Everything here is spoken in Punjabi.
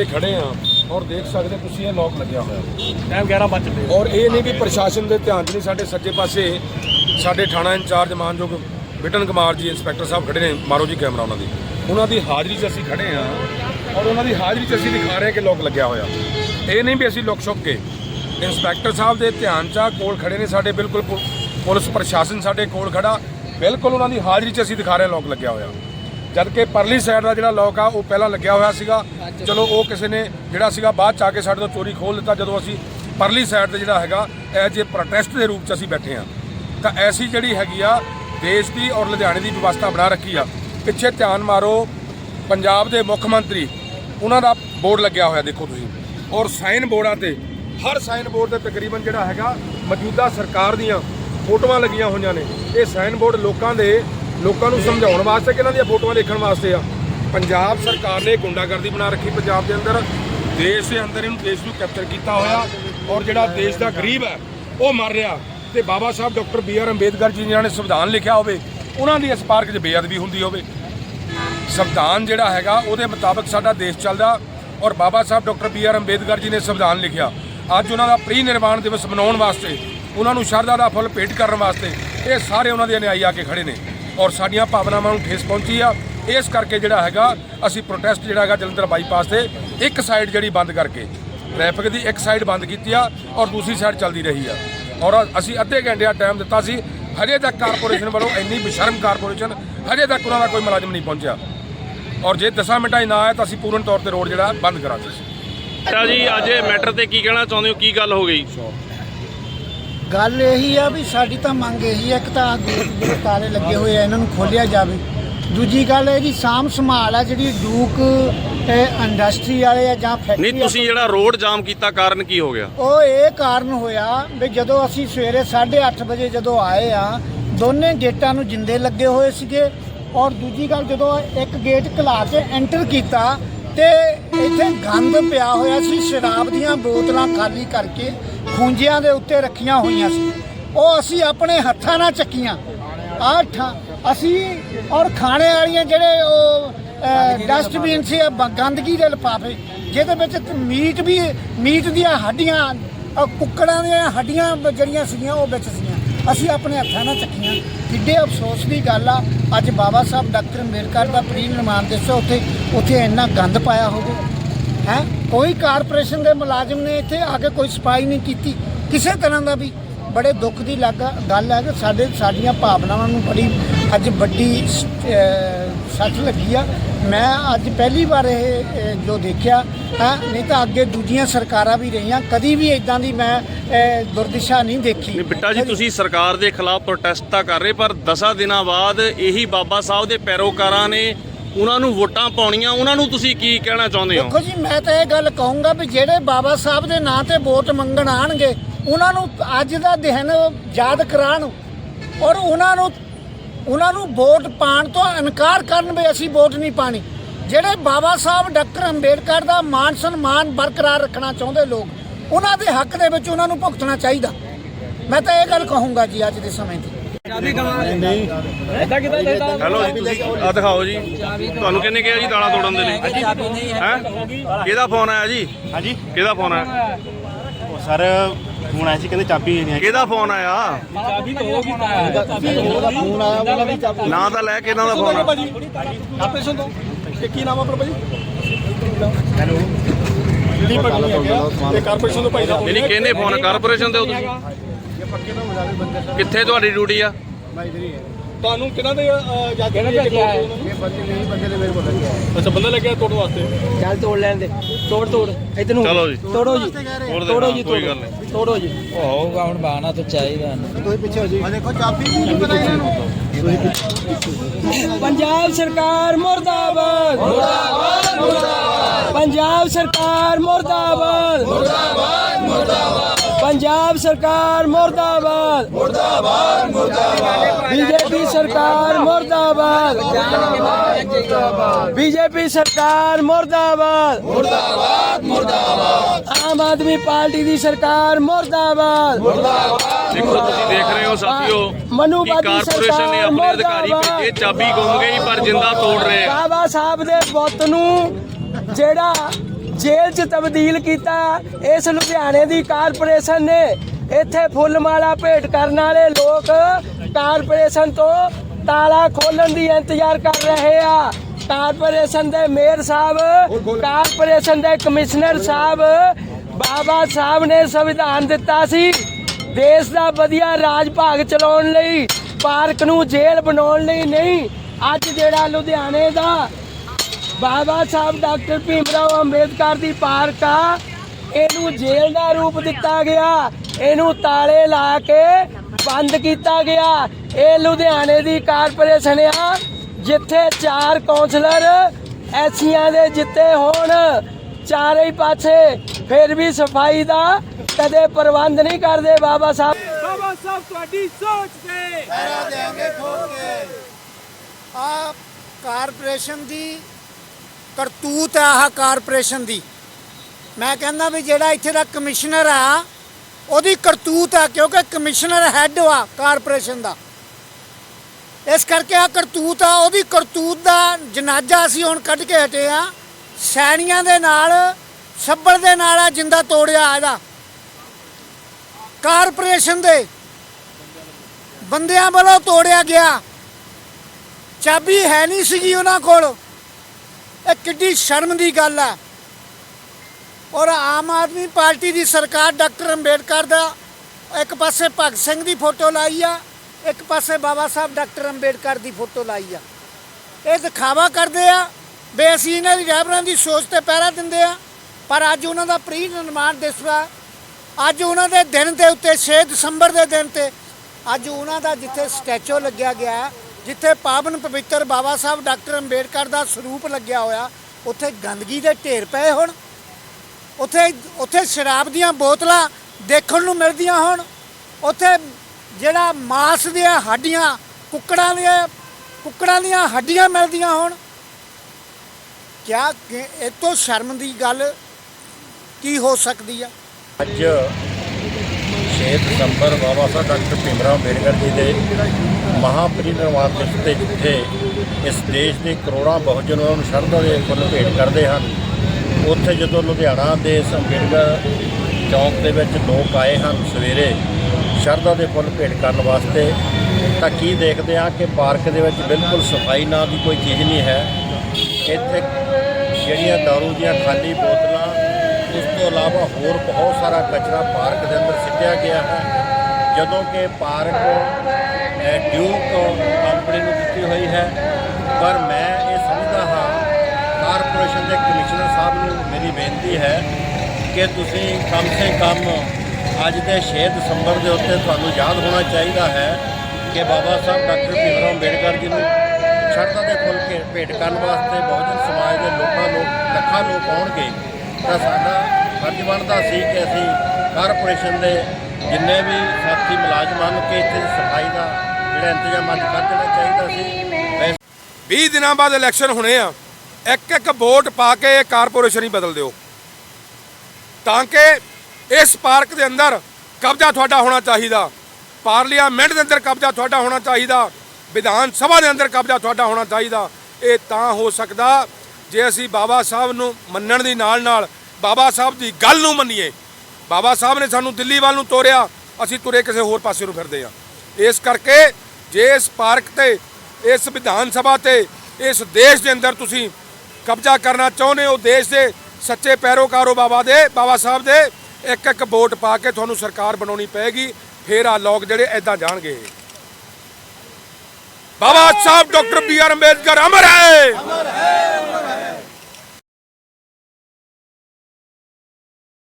ਤੇ ਖੜੇ ਆ ਔਰ ਦੇਖ ਸਕਦੇ ਤੁਸੀਂ ਇਹ ਲੋਕ ਲੱਗਿਆ ਹੋਇਆ। ਟਾਈਮ 11 ਵੱਜ ਔਰ ਇਹ ਨਹੀਂ ਵੀ ਪ੍ਰਸ਼ਾਸਨ ਦੇ ਧਿਆਨ 'ਚ ਨਹੀਂ ਸਾਡੇ ਸੱਜੇ ਪਾਸੇ ਸਾਡੇ ਥਾਣਾ ਇੰਚਾਰਜ ਮਾਨਯੋਗ ਬਿਟਨ ਕੁਮਾਰ ਜੀ ਇੰਸਪੈਕਟਰ ਸਾਹਿਬ ਖੜੇ ਨੇ ਮਾਰੋ ਜੀ ਕੈਮਰਾ ਉਹਨਾਂ ਦੀ। ਉਹਨਾਂ ਦੀ ਹਾਜ਼ਰੀ 'ਚ ਅਸੀਂ ਖੜੇ ਆ ਔਰ ਉਹਨਾਂ ਦੀ ਹਾਜ਼ਰੀ 'ਚ ਅਸੀਂ ਦਿਖਾ ਰਹੇ ਹਾਂ ਕਿ ਲੋਕ ਲੱਗਿਆ ਹੋਇਆ। ਇਹ ਨਹੀਂ ਵੀ ਅਸੀਂ ਲੁਕ ਛੁਪ ਕੇ। ਇੰਸਪੈਕਟਰ ਸਾਹਿਬ ਦੇ ਧਿਆਨ 'ਚ ਆ, ਕੋਲ ਖੜੇ ਨੇ ਸਾਡੇ ਬਿਲਕੁਲ ਪੁਲਿਸ ਪ੍ਰਸ਼ਾਸਨ ਸਾਡੇ ਕੋਲ ਖੜਾ। ਬਿਲਕੁਲ ਉਹਨਾਂ ਦੀ ਹਾਜ਼ਰੀ 'ਚ ਅਸੀਂ ਦਿਖਾ ਰਹੇ ਹਾਂ ਲੋਕ ਲੱਗਿਆ ਹੋਇਆ। ਜਦ ਕਿ ਪਰਲੀ ਸਾਈਡ ਦਾ ਜਿਹੜਾ ਲੋਕ ਆ ਉਹ ਪਹਿਲਾਂ ਲੱਗਿਆ ਹੋਇਆ ਸੀਗਾ। ਚਲੋ ਉਹ ਕਿਸੇ ਨੇ ਜਿਹੜਾ ਸੀਗਾ ਬਾਅਦ ਚ ਆ ਕੇ ਸਾਡੇ ਤੋਂ ਚੋਰੀ ਖੋਲ ਦਿੱਤਾ ਜਦੋਂ ਅਸੀਂ ਪਰਲੀ ਸਾਈਡ ਤੇ ਜਿਹੜਾ ਹੈਗਾ ਐਜ ਏ ਪ੍ਰੋਟੈਸਟ ਦੇ ਰੂਪ ਚ ਅਸੀਂ ਬੈਠੇ ਆ ਤਾਂ ਐਸੀ ਜਿਹੜੀ ਹੈਗੀ ਆ ਦੇਸ਼ ਦੀ ਔਰ ਲੁਧਿਆਣੇ ਦੀ ਵਿਵਸਥਾ ਬਣਾ ਰੱਖੀ ਆ। ਪਿੱਛੇ ਧਿਆਨ ਮਾਰੋ ਪੰਜਾਬ ਦੇ ਮੁੱਖ ਮੰਤਰੀ ਉਹਨਾਂ ਦਾ ਬੋਰਡ ਲੱਗਿਆ ਹੋਇਆ ਦੇਖੋ ਤੁਸੀਂ। ਔਰ ਸਾਈਨ ਬੋਰਡਾਂ ਤੇ ਹਰ ਸਾਈਨ ਬੋਰਡ ਤੇ ਤਕਰੀਬਨ ਜਿਹੜਾ ਹੈਗਾ ਮੌਜੂਦਾ ਸਰਕਾਰ ਦੀਆਂ ਫੋਟੋਆਂ ਲੱਗੀਆਂ ਹੋਈਆਂ ਨੇ। ਇਹ ਸਾਈਨ ਬੋਰਡ ਲੋਕਾਂ ਦੇ ਲੋਕਾਂ ਨੂੰ ਸਮਝਾਉਣ ਵਾਸਤੇ ਕਿ ਇਹਨਾਂ ਦੀਆਂ ਫੋਟੋਆਂ ਦੇਖਣ ਵਾਸਤੇ ਆ। ਪੰਜਾਬ ਸਰਕਾਰ ਨੇ ਗੁੰਡਾਗਰਦੀ ਬਣਾ ਰੱਖੀ ਪੰਜਾਬ ਦੇ ਅੰਦਰ। ਦੇਸ਼ ਦੇ ਅੰਦਰ ਇਹਨੂੰ ਦੇਸ਼ ਨੂੰ ਕੈਪਚਰ ਕੀਤਾ ਹੋਇਆ ਔਰ ਜਿਹੜਾ ਦੇਸ਼ ਦਾ ਗਰੀਬ ਹੈ, ਉਹ ਮਰ ਰਿਹਾ। ਤੇ Baba Sahib doctor B R Ambedkar ji ਜਿਨ੍ਹਾਂ ਨੇ ਸੰਵਿਧਾਨ ਲਿਖਿਆ ਹੋਵੇ, ਉਹਨਾਂ ਦੀ ਇਸ ਪਾਰਕ 'ਚ ਬੇਅਦਬੀ ਹੁੰਦੀ ਹੋਵੇ। ਸੰਵਿਧਾਨ ਜਿਹੜਾ ਹੈਗਾ, ਉਹਦੇ ਮੁਤਾਬਕ ਸਾਡਾ ਦੇਸ਼ ਚੱਲਦਾ ਔਰ Baba Sahib doctor B R Ambedkar ji ਨੇ ਸੰਵਿਧਾਨ ਲਿਖਿਆ। ਅੱਜ ਉਹਨਾਂ ਦਾ ਪ੍ਰੀ ਨਿਰਵਾਣ ਦਿਵਸ ਮਨਾਉਣ ਵਾਸਤੇ, ਉਹਨਾਂ ਨੂੰ ਸ਼ਰਧਾ ਦਾ ਫੁੱਲ ਭੇਟ ਕਰਨ ਵਾਸਤੇ, ਇਹ ਸਾਰੇ ਉਹਨਾਂ ਦੇ ਅਨਿਆਈ ਆ ਕੇ ਖੜੇ ਨੇ। ਔਰ ਸਾਡੀਆਂ ਭਾਵਨਾਵਾਂ ਨੂੰ ਠੇਸ ਪਹੁੰਚੀ ਆ। ਇਸ ਕਰਕੇ ਜਿਹੜਾ ਹੈਗਾ ਅਸੀਂ ਪ੍ਰੋਟੈਸਟ ਜਿਹੜਾ ਹੈਗਾ ਜਲੰਧਰ ਬਾਈਪਾਸ ਤੇ ਇੱਕ ਸਾਈਡ ਜਿਹੜੀ ਬੰਦ ਕਰਕੇ ਟ੍ਰੈਫਿਕ ਦੀ ਇੱਕ ਸਾਈਡ ਬੰਦ ਕੀਤੀ ਆ ਔਰ ਦੂਸਰੀ ਸਾਈਡ ਚੱਲਦੀ ਰਹੀ ਆ। ਔਰ ਅਸੀਂ ਅੱਧੇ ਘੰਟੇ ਦਾ ਟਾਈਮ ਦਿੱਤਾ ਸੀ। ਹਜੇ ਤੱਕ ਕਾਰਪੋਰੇਸ਼ਨ ਵੱਲੋਂ ਇੰਨੀ ਬੇਸ਼ਰਮ ਕਾਰਪੋਰੇਸ਼ਨ ਹਜੇ ਤੱਕ ਉਹਨਾਂ ਦਾ ਕੋਈ ਮੁਲਾਜ਼ਮ ਨਹੀਂ ਪਹੁੰਚਿਆ। ਔਰ ਜੇ 10 ਮਿੰਟਾਂ 'ਚ ਨਾ ਆਇਆ ਤਾਂ ਅਸੀਂ ਪੂਰਨ ਤੌਰ ਤੇ ਰੋਡ ਜਿਹੜਾ ਬੰਦ ਕਰਾਂਗੇ ਅੱਛਾ ਜੀ ਅੱਜ ਇਹ ਮੈਟਰ ਤੇ ਕੀ ਕਹਿਣਾ ਚਾਹੁੰਦੇ ਹੋ? ਕੀ ਗੱਲ ਹੋ ਗਈ? ਗੱਲ ਇਹੀ ਆ ਵੀ ਸਾਡੀ ਤਾਂ ਮੰਗ ਇਹੀ ਆ ਇੱਕ ਤਾਂ ਜਿਹੜੇ ਤਾਲੇ ਲੱਗੇ ਹੋਏ ਆ ਇਹਨਾਂ ਨੂੰ ਖੋਲਿਆ ਜਾਵੇ। ਦੂਜੀ ਗੱਲ ਇਹ ਜੀ ਸਾਮ ਸੰਭਾਲ ਆ ਜਿਹੜੀ ਡੂਕ ਇੰਡਸਟਰੀ ਵਾਲੇ ਆ ਜਾਂ ਫੈਕਟਰੀ ਨਹੀਂ ਤੁਸੀਂ ਜਿਹੜਾ ਰੋਡ ਜਾਮ ਕੀਤਾ ਕਾਰਨ ਕੀ ਹੋ ਗਿਆ? ਉਹ ਇਹ ਕਾਰਨ ਹੋਇਆ ਵੀ ਜਦੋਂ ਅਸੀਂ ਸਵੇਰੇ 8:30 ਵਜੇ ਜਦੋਂ ਆਏ ਆ ਦੋਨੇ ਗੇਟਾਂ ਨੂੰ ਜਿੰਦੇ ਲੱਗੇ ਹੋਏ ਸੀਗੇ ਔਰ ਦੂਜੀ ਗੱਲ ਜਦੋਂ ਇੱਕ ਗੇਟ ਖੁਲਾ ਕੇ ਐਂਟਰ ਕੀਤਾ ਤੇ ਇੱਥੇ ਗੰਦ ਪਿਆ ਹੋਇਆ ਸੀ ਸ਼ਰਾਬ ਦੀਆਂ ਬੋਤਲਾਂ ਖਾਲੀ ਕਰਕੇ ਖੂੰਜਿਆਂ ਦੇ ਉੱਤੇ ਰੱਖੀਆਂ ਹੋਈਆਂ ਸੀ। ਉਹ ਅਸੀਂ ਆਪਣੇ ਹੱਥਾਂ ਨਾਲ ਚੱਕੀਆਂ। ਆਹ ਠਾ- ਅਸੀਂ ਔਰ ਖਾਣੇ ਵਾਲੀਆਂ ਜਿਹੜੇ ਉਹ ਡਸਟਬਿਨ ਸੀ ਗੰਦਗੀ ਦੇ ਲਿਫਾਫੇ, ਜਿਹਦੇ ਵਿੱਚ ਮੀਟ ਵੀ, ਮੀਟ ਦੀਆਂ ਹੱਡੀਆਂ ਕੁੱਕੜਾਂ ਦੀਆਂ ਹੱਡੀਆਂ ਜਿਹੜੀਆਂ ਸੀਗੀਆਂ, ਉਹ ਵਿੱਚ ਸੀਗੀਆਂ। ਅਸੀਂ ਆਪਣੇ ਹੱਥਾਂ ਨਾਲ ਚੱਕੀਆਂ। ਕਿੱਡੇ ਅਫਸੋਸ ਦੀ ਗੱਲ ਆ, ਅੱਜ ਬਾਬਾ ਸਾਹਿਬ ਡਾਕਟਰ ਅੰਬੇਡਕਰ ਦਾ ਪ੍ਰੀ ਨਿਰਮਾਣ ਦਿਵਸ ਉੱਥੇ ਉੱਥੇ ਇੰਨਾ ਗੰਦ ਪਾਇਆ ਹੋਵੇ। ਹੈ? ਕੋਈ ਕਾਰਪੋਰੇਸ਼ਨ ਦੇ ਮੁਲਾਜ਼ਮ ਨੇ ਇੱਥੇ ਆ ਕੇ ਕੋਈ ਸਫ਼ਾਈ ਨਹੀਂ ਕੀਤੀ। ਕਿਸੇ ਤਰ੍ਹਾਂ ਦਾ ਵੀ ਬੜੇ ਦੁੱਖ ਦੀ ਲੱਗ ਗੱਲ ਹੈ ਕਿ ਸਾਡੇ ਸਾਡੀਆਂ ਭਾਵਨਾਵਾਂ ਨੂੰ ਬੜੀ ਅੱਜ ਵੱਡੀ ਸ- ਸੱਟ ਲੱਗੀ ਆ। ਮੈਂ ਅੱਜ ਪਹਿਲੀ ਵਾਰ ਇਹ ਜੋ ਦੇਖਿਆ ਹੈ ਨਹੀਂ ਤਾਂ ਅੱਗੇ ਦੂਜੀਆਂ ਸਰਕਾਰਾਂ ਵੀ ਰਹੀਆਂ। ਕਦੀ ਵੀ ਇਦਾਂ ਦੀ ਮੈਂ ਅਹ, ਦੁਰਦਿਸ਼ਾ ਨਹੀਂ ਦੇਖੀ। ਬਿੱਟਾ ਜੀ ਤੁਸੀਂ ਸਰਕਾਰ ਦੇ ਖਿਲਾਫ ਪ੍ਰੋਟੈਸਟ ਤਾਂ ਕਰ ਰਹੇ ਪਰ 10 ਦਿਨਾਂ ਬਾਅਦ ਇਹੀ ਬਾਬਾ ਸਾਹਿਬ ਦੇ ਪੈਰੋਕਾਰਾਂ ਨੇ ਉਹਨਾਂ ਨੂੰ ਵੋਟਾਂ ਪਾਉਣੀਆਂ, ਉਹਨਾਂ ਨੂੰ ਤੁਸੀਂ ਕੀ ਕਹਿਣਾ ਚਾਹੁੰਦੇ ਹੋ? ਦੇਖੋ ਜੀ, ਮੈਂ ਤਾਂ ਇਹ ਗੱਲ ਕਹੂੰਗਾ ਵੀ ਜਿਹੜੇ ਬਾਬਾ ਸਾਹਿਬ ਦੇ ਨਾਂ ਤੇ ਵੋਟ ਮੰਗਣ ਆਣਗੇ ਉਹਨਾਂ ਨੂੰ ਅੱਜ ਦਾ ਦਿਨ ਯਾਦ ਕਰਾਣ ਔਰ ਉਹਨਾਂ ਨੂੰ ਉਹਨਾਂ ਨੂੰ ਵੋਟ ਪਾਣ ਤੋਂ ਇਨਕਾਰ ਕਰਨ ਵੀ ਅਸੀਂ ਵੋਟ ਨਹੀਂ ਪਾਣੀ ਜਿਹੜੇ ਬਾਬਾ ਸਾਹਿਬ ਡਾਕਟਰ ਅੰਬੇਡਕਰ ਦਾ ਮਾਨ ਸਨਮਾਨ ਬਰਕਰਾਰ ਰੱਖਣਾ ਚਾਹੁੰਦੇ ਲੋਕ, ਉਹਨਾਂ ਦੇ ਹੱਕ ਦੇ ਵਿੱਚ ਉਹਨਾਂ ਨੂੰ ਭੁਗਤਣਾ ਚਾਹੀਦਾ। ਮੈਂ ਤਾਂ ਇਹ ਗੱਲ ਕਹੂੰਗਾ ਜੀ ਅੱਜ ਦੇ ਸਮੇਂ ਦੀ ਤੇ ਹੈਲੋ ਜੀ ਤੁਸੀਂ ਆ ਦਿਖਾਓ ਜੀ। ਤੁਹਾਨੂੰ ਕਿਹਨੇ ਕਿਹਾ ਜੀ ਤਾਲਾ ਤੋੜਨ ਦੇ ਲਈ? ਹੈ। ਕਿਹਦਾ ਫੋਨ ਆਇਆ ਜੀ? ਹਾਂਜੀ। ਕਿਹਦਾ ਫੋਨ ਆਇਆ? ਉਹ ਸਰ ਹੁਣ ਆਇਆ ਸੀ ਕਹਿੰਦੇ ਚਾਬੀ ਨਹੀਂ ਹੈ ਕਿਹਦਾ ਫੋਨ ਆਇਆ? ਨਾਂ ਤਾਂ ਲੈ ਕੇ ਇਹਨਾਂ ਦਾ ਫੋਨ ਆ। ਆਪਰੇਸ਼ਨ ਤੋਂ ਕੀ ਨਾਮ ਆ ਆਪਣਾ ਭਾਜੀ? ਹੈਲੋ। ਇਹ ਕਾਰਪੋਰੇਸ਼ਨ ਤੋਂ ਭਾਈ ਸਾਹਿਬ ਨਹੀਂ ਕਿਹਨੇ ਫੋਨ ਕਾਰਪੋਰੇਸ਼ਨ ਤੁਸੀਂ ਕਿੱਥੇ ਤੁਹਾਡੀ ਡਿਊਟੀ ਆ? ਤੁਹਾਨੂੰ ਕਿਹਨਾਂ ਦੇ ਯਾਦ ਕਿਹਨਾਂ ਭੇਜਿਆ ਹੈ ਇਹ ਬੰਦੇ ਨਹੀਂ ਬੰਦੇ ਨੇ ਮੇਰੇ ਕੋਲ ਲੱਗਿਆ ਅੱਛਾ ਬੰਦਾ ਲੱਗਿਆ ਤੋੜਨ ਵਾਸਤੇ? ਚੱਲ ਤੋੜ ਲੈਣ ਦੇ। ਤੋੜ ਤੋੜ। ਇਧਰ ਨੂੰ। ਚਲੋ ਜੀ। ਤੋੜੋ ਜੀ। ਤੋੜ ਜੀ ਕੋਈ ਤੋੜੋ। ਗੱਲ ਨਹੀਂ। ਤੋੜੋ ਜੀ। ਹੋਊਗਾ ਹੁਣ ਬਾਣਾ ਤਾਂ ਚਾਹੀਦਾ ਨਾ। ਆ ਦੇਖੋ ਚਾਬੀ ਵੀ ਨਹੀਂ ਪਤਾ ਇਹਨਾਂ ਨੂੰ। ਪੰਜਾਬ ਸਰਕਾਰ ਮੁਰਦਾਬਾਦ। ਮੁਰਦਾਬਾਦ ਮੁਰਦਾਬਾਦ। ਪੰਜਾਬ ਸਰਕਾਰ ਮੁਰਦਾਬਾਦ। ਮੁਰਦਾਬਾਦ ਮੁਰਦਾਬਾਦ। ਪੰਜਾਬ ਸਰਕਾਰ ਮੁਰਦਾਬਾਦ। ਮੁਰਦਾਬਾਦ ਮੁਰਦਾਬਾਦ। ਬੀਜੇਪੀ ਸਰਕਾਰ ਮੁਰਦਾਬਾਦ। ਬੀਜੇਪੀ ਸਰਕਾਰ ਮੁਰਦਾਬਾਦ। ਮੁਰਦਾਬਾਦ ਮੁਰਦਾਬਾਦ। ਆਮ ਆਦਮੀ ਪਾਰਟੀ ਦੀ ਸਰਕਾਰ ਮੁਰਦਾਬਾਦ। ਦੇਖੋ ਤੁਸੀਂ ਦੇਖ ਰਹੇ ਹੋ ਸਾਥੀਓ ਮਨੂਵਾਦੀ ਕਾਰਪੋਰੇਸ਼ਨ ਨੇ ਆਪਣੇ ਅਧਿਕਾਰੀ। ਭੇਜੇ ਚਾਬੀ ਗੁੰਮ ਗਈ ਪਰ ਜਿੰਦਾ ਤੋੜ ਰਹੇ। ਆ ਬਾਬਾ ਸਾਹਿਬ ਦੇ ਬੁੱਤ ਨੂੰ ਜਿਹੜਾ ਜੇਲ੍ਹ 'ਚ ਤਬਦੀਲ ਕੀਤਾ। ਇਸ ਲੁਧਿਆਣੇ ਦੀ ਕਾਰਪੋਰੇਸ਼ਨ ਨੇ ਇੱਥੇ ਫੁੱਲ ਮਾਲਾ ਭੇਟ ਕਰਨ ਵਾਲੇ ਲੋਕ ਕਾਰਪੋਰੇਸ਼ਨ ਤੋਂ ਤਾਲਾ ਖੋਲਣ ਦੀ ਇੰਤਜ਼ਾਰ ਕਰ ਰਹੇ ਆ। ਕਾਰਪੋਰੇਸ਼ਨ ਦੇ ਮੇਅਰ ਸਾਹਿਬ ਕਾਰਪੋਰੇਸ਼ਨ ਦੇ ਕਮਿਸ਼ਨਰ ਸਾਹਿਬ ਬਾਬਾ ਸਾਹਿਬ ਨੇ ਸੰਵਿਧਾਨ ਦਿੱਤਾ ਸੀ। ਦੇਸ਼ ਦਾ ਵਧੀਆ ਰਾਜ ਭਾਗ ਚਲਾਉਣ ਲਈ ਪਾਰਕ ਨੂੰ ਜੇਲ੍ਹ ਬਣਾਉਣ ਲਈ ਨਹੀਂ ਅੱਜ ਜਿਹੜਾ ਲੁਧਿਆਣੇ ਦਾ ਬਾਬਾ ਸਾਹਿਬ ਡਾਕਟਰ ਭੀਮਰਾਓ ਅੰਬੇਦਕਰ ਦੀ ਪਾਰਕ ਆ। ਇਹਨੂੰ ਜੇਲ੍ਹ ਦਾ ਰੂਪ ਦਿੱਤਾ ਗਿਆ। ਇਹਨੂੰ ਤਾਲੇ ਲਾ ਕੇ ਬੰਦ ਕੀਤਾ ਗਿਆ। ਇਹ ਲੁਧਿਆਣੇ ਦੀ ਕਾਰਪੋਰੇਸ਼ਨ ਆ ਜਿੱਥੇ ਚਾਰ ਕੌਂਸਲਰ ਐਸੀਆਂ ਦੇ ਜਿੱਤੇ ਹੋਣ। ਚਾਰੇ ਹੀ ਪਾਸੇ ਫਿਰ ਵੀ ਸਫ਼ਾਈ ਦਾ ਕਦੇ ਪ੍ਰਬੰਧ ਨਹੀਂ ਕਰਦੇ ਬਾਬਾ ਸਾਹਿਬ। ਬਾਬਾ ਸਾਹਿਬ ਤੁਹਾਡੀ ਸੋਚ ਤੇ। ਆ ਕਾਰਪੋਰੇਸ਼ਨ ਦੀ ਕਰਤੂਤ ਆ ਆਹ ਕਾਰਪੋਰੇਸ਼ਨ ਦੀ। ਮੈਂ ਕਹਿੰਦਾ ਵੀ ਜਿਹੜਾ ਇੱਥੇ ਦਾ ਕਮਿਸ਼ਨਰ ਆ, ਉਹਦੀ ਕਰਤੂਤ ਆ, ਕਿਉਂਕਿ ਕਮਿਸ਼ਨਰ ਹੈੱਡ ਆ ਕਾਰਪੋਰੇਸ਼ਨ ਦਾ। ਇਸ ਕਰਕੇ ਆ ਕਰਤੂਤ ਆ, ਉਹਦੀ ਕਰਤੂਤ ਦਾ ਜਨਾਜ਼ਾ ਅਸੀਂ ਹੁਣ ਕੱਢ ਕੇ ਹਟੇ ਆ। ਸੈਣੀਆਂ ਦੇ ਨਾਲ, ਸੱਬਲ ਦੇ ਨਾਲ ਆ ਜਿੰਦਾ ਤੋੜਿਆ ਇਹਦਾ। ਕਾਰਪੋਰੇਸ਼ਨ ਦੇ ਬੰਦਿਆਂ ਵੱਲੋਂ ਤੋੜਿਆ ਗਿਆ। ਚਾਬੀ ਹੈ ਨਹੀਂ ਸੀਗੀ ਉਹਨਾਂ ਕੋਲ। ਇਹ ਕਿੱਡੀ ਸ਼ਰਮ ਦੀ ਗੱਲ ਹੈ ਔਰ ਆਮ ਆਦਮੀ ਪਾਰਟੀ ਦੀ ਸਰਕਾਰ ਡਾਕਟਰ ਅੰਬੇਡਕਰ ਦਾ ਇੱਕ ਪਾਸੇ ਭਗਤ ਸਿੰਘ ਦੀ ਫੋਟੋ ਲਾਈ ਆ, ਇੱਕ ਪਾਸੇ ਬਾਬਾ ਸਾਹਿਬ ਡਾਕਟਰ ਅੰਬੇਡਕਰ ਦੀ ਫੋਟੋ ਲਾਈ ਆ। ਇਹ ਦਿਖਾਵਾ ਕਰਦੇ ਆ ਵੀ ਅਸੀਂ ਇਹਨਾਂ ਦੀ ਰਹਿਬਰਾਂ ਦੀ ਸੋਚ ਤੇ ਪਹਿਰਾ ਦਿੰਦੇ ਆ, ਪਰ ਅੱਜ ਉਹਨਾਂ ਦਾ ਪ੍ਰੀ ਨਿਰਮਾਣ ਦਿਵਸ ਅੱਜ ਉਹਨਾਂ ਦੇ ਦਿਨ ਦੇ ਉੱਤੇ 6 ਦਸੰਬਰ ਦੇ ਦਿਨ ਤੇ ਅੱਜ ਉਹਨਾਂ ਦਾ ਜਿੱਥੇ ਸਟੈਚੂ ਲੱਗਿਆ ਗਿਆ ਜਿੱਥੇ ਪਾਵਨ ਪਵਿੱਤਰ ਬਾਬਾ ਸਾਹਿਬ ਡਾਕਟਰ ਅੰਬੇਡਕਰ ਦਾ ਸਰੂਪ ਲੱਗਿਆ ਹੋਇਆ, ਉੱਥੇ ਗੰਦਗੀ ਦੇ ਢੇਰ ਪਏ ਹੋਣ, ਉੱਥੇ ਉੱਥੇ ਸ਼ਰਾਬ ਦੀਆਂ ਬੋਤਲਾਂ ਦੇਖਣ ਨੂੰ ਮਿਲਦੀਆਂ ਹੋਣ, ਉੱਥੇ ਜਿਹੜਾ ਮਾਸ ਦੀਆਂ ਹੱਡੀਆਂ, ਕੁੱਕੜਾਂ ਦੀਆਂ ਕੁੱਕੜਾਂ ਦੀਆਂ ਹੱਡੀਆਂ ਮਿਲਦੀਆਂ ਹੋਣ। ਕਿਆ ਇਹ ਤੋਂ ਸ਼ਰਮ ਦੀ ਗੱਲ ਕੀ ਹੋ ਸਕਦੀ ਆ? ਅੱਜ 6 ਦਸੰਬਰ ਬਾਬਾ ਸਾਹਿਬ ਡਾਕਟਰ ਭੀਮਰਾਓ ਅੰਬੇਡਕਰ ਜੀ ਦੇ ਮਹਾਪਰਿਨਿਰਵਾਣ ਦਿਵਸ ਤੇ ਜਿੱਥੇ ਇਸ ਦੇਸ਼ ਦੇ ਕਰੋੜਾਂ ਬਹੁਜਨ ਉਹਨਾਂ ਨੂੰ ਸ਼ਰਧਾ ਦੇ ਫੁੱਲ ਭੇਟ ਕਰਦੇ ਹਨ, ਉੱਥੇ ਜਦੋਂ ਲੁਧਿਆਣਾ ਦੇ ਇਸ ਅੰਬੇਡਕਰ ਚੌਂਕ ਦੇ ਵਿੱਚ ਲੋਕ ਆਏ ਹਨ ਸਵੇਰੇ ਸ਼ਰਧਾ ਦੇ ਫੁੱਲ ਭੇਟ ਕਰਨ ਵਾਸਤੇ, ਤਾਂ ਕੀ ਦੇਖਦੇ ਆ ਕਿ ਪਾਰਕ ਦੇ ਵਿੱਚ ਬਿਲਕੁਲ ਸਫ਼ਾਈ ਨਾਂ ਦੀ ਕੋਈ ਚੀਜ਼ ਨਹੀਂ ਹੈ। ਇੱਥੇ ਜਿਹੜੀਆਂ ਦਾਰੂ ਦੀਆਂ ਖਾਲੀ ਬੋਤਲਾਂ ਉਸ ਤੋਂ ਇਲਾਵਾ ਹੋਰ ਬਹੁਤ ਸਾਰਾ ਕਚਰਾ ਪਾਰਕ ਦੇ ਅੰਦਰ ਸਿੱਟਿਆ ਗਿਆ ਹੈ। ਜਦੋਂ ਕਿ ਪਾਰਕ ਅ, ਡਿਊਕ ਕੰਪਨੀ ਨੂੰ ਦਿੱਤੀ ਹੋਈ ਹੈ। ਪਰ ਮੈਂ ਇਹ ਸਮਝਦਾ ਹਾਂ ਕਾਰਪੋਰੇਸ਼ਨ ਦੇ ਕਮਿਸ਼ਨਰ ਸਾਹਿਬ ਨੂੰ ਮੇਰੀ ਬੇਨਤੀ ਹੈ ਕਿ ਤੁਸੀਂ ਕਮ ਸੇ ਕਮ ਅੱਜ ਦੇ 6 ਦਸੰਬਰ ਦੇ ਉੱਤੇ ਤੁਹਾਨੂੰ ਯਾਦ ਹੋਣਾ ਚਾਹੀਦਾ ਹੈ ਕਿ ਬਾਬਾ ਸਾਹਿਬ ਡਾਕਟਰ ਭੀਮਰਾਓ ਅੰਬੇਡਕਰ ਜੀ ਨੂੰ ਸ਼ਰਧਾ ਦੇ ਫੁੱਲ ਕੇ ਭੇਟ ਕਰਨ ਵਾਸਤੇ ਬਹੁਜਨ ਸਮਾਜ ਦੇ ਲੋਕਾਂ ਨੂੰ ਲੱਖਾਂ ਲੋਕ ਆਉਣਗੇ। ਤਾਂ ਸਾਡਾ ਫਰਜ਼ ਬਣਦਾ ਸੀ ਕਿ ਅਸੀਂ ਕਾਰਪੋਰੇਸ਼ਨ ਦੇ ਜਿੰਨੇ ਵੀ ਸਾਥੀ ਮੁਲਾਜ਼ਮ ਹਨ ਕਿ ਇੱਥੇ ਸਫ਼ਾਈ ਦਾ ਜਿਹੜਾ ਇੰਤਜ਼ਾਮ ਅੱਜ ਕਰ ਦੇਣਾ ਚਾਹੀਦਾ ਸੀ। 20 ਦਿਨਾਂ ਬਾਅਦ ਇਲੈਕਸ਼ਨ ਹੋਣੇ ਆ, ਇੱਕ ਇੱਕ ਵੋਟ ਪਾ ਕੇ ਇਹ ਕਾਰਪੋਰੇਸ਼ਨ ਹੀ ਬਦਲ ਦਿਓ। ਤਾਂ ਕਿ ਇਸ ਪਾਰਕ ਦੇ ਅੰਦਰ ਕਬਜ਼ਾ ਤੁਹਾਡਾ ਹੋਣਾ ਚਾਹੀਦਾ, ਪਾਰਲੀਮੈਂਟ ਦੇ ਅੰਦਰ ਕਬਜ਼ਾ ਤੁਹਾਡਾ ਹੋਣਾ ਚਾਹੀਦਾ, ਵਿਧਾਨ ਸਭਾ ਦੇ ਅੰਦਰ ਕਬਜ਼ਾ ਤੁਹਾਡਾ ਹੋਣਾ ਚਾਹੀਦਾ, ਇਹ ਤਾਂ ਹੋ ਸਕਦਾ ਜੇ ਅਸੀਂ ਬਾਬਾ ਸਾਹਿਬ ਨੂੰ ਮੰਨਣ ਦੀ ਨਾਲ ਨਾਲ ਬਾਬਾ ਸਾਹਿਬ ਦੀ ਗੱਲ ਨੂੰ ਮੰਨੀਏ, ਬਾਬਾ ਸਾਹਿਬ ਨੇ ਸਾਨੂੰ ਦਿੱਲੀ ਵੱਲ ਨੂੰ ਤੋਰਿਆ, ਅਸੀਂ ਤੁਰੇ ਕਿਸੇ ਹੋਰ ਪਾਸੇ ਨੂੰ ਫਿਰਦੇ ਆ ਇਸ ਕਰਕੇ ਜੇ ਇਸ ਪਾਰਕ ਤੇ, ਇਸ ਵਿਧਾਨ ਸਭਾ ਤੇ, ਇਸ ਦੇਸ਼ ਦੇ ਅੰਦਰ ਤੁਸੀਂ ਕਬਜ਼ਾ ਕਰਨਾ ਚਾਹੁੰਦੇ ਹੋ, ਦੇਸ਼ ਦੇ ਸੱਚੇ ਪੈਰੋਕਾਰੋ ਬਾਬਾ ਦੇ, ਬਾਬਾ ਸਾਹਿਬ ਦੇ ਇੱਕ ਇੱਕ ਵੋਟ ਪਾ ਕੇ ਤੁਹਾਨੂੰ ਸਰਕਾਰ ਬਣਾਉਣੀ ਪਏਗੀ, ਫੇਰ ਆ ਲੋਕ ਜਿਹੜੇ ਐਦਾਂ ਜਾਣਗੇ। Baba Sahib, doctor B R Ambedkar, ਅਮਰ ਹੈ!